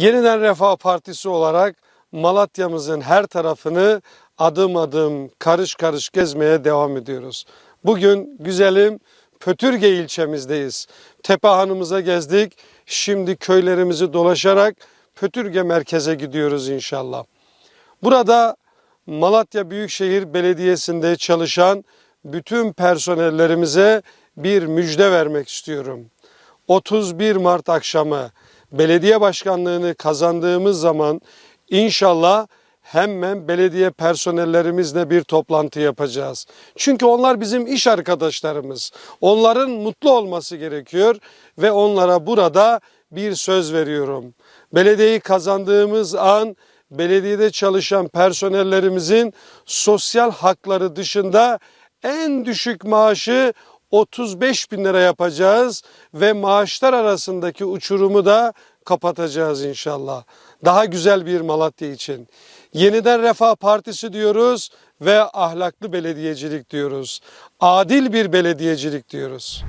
Yeniden Refah Partisi olarak Malatya'mızın her tarafını adım adım karış karış gezmeye devam ediyoruz. Bugün güzelim Pötürge ilçemizdeyiz. Tepehanımıza gezdik. Şimdi köylerimizi dolaşarak Pötürge merkeze gidiyoruz inşallah. Burada Malatya Büyükşehir Belediyesi'nde çalışan bütün personellerimize bir müjde vermek istiyorum. 31 Mart akşamı belediye başkanlığını kazandığımız zaman inşallah hemen belediye personellerimizle bir toplantı yapacağız. Çünkü onlar bizim iş arkadaşlarımız. Onların mutlu olması gerekiyor ve onlara burada bir söz veriyorum. Belediyeyi kazandığımız an belediyede çalışan personellerimizin sosyal hakları dışında en düşük maaşı 35 bin lira yapacağız ve maaşlar arasındaki uçurumu da kapatacağız inşallah. Daha güzel bir Malatya için. Yeniden Refah Partisi diyoruz ve ahlaklı belediyecilik diyoruz. Adil bir belediyecilik diyoruz.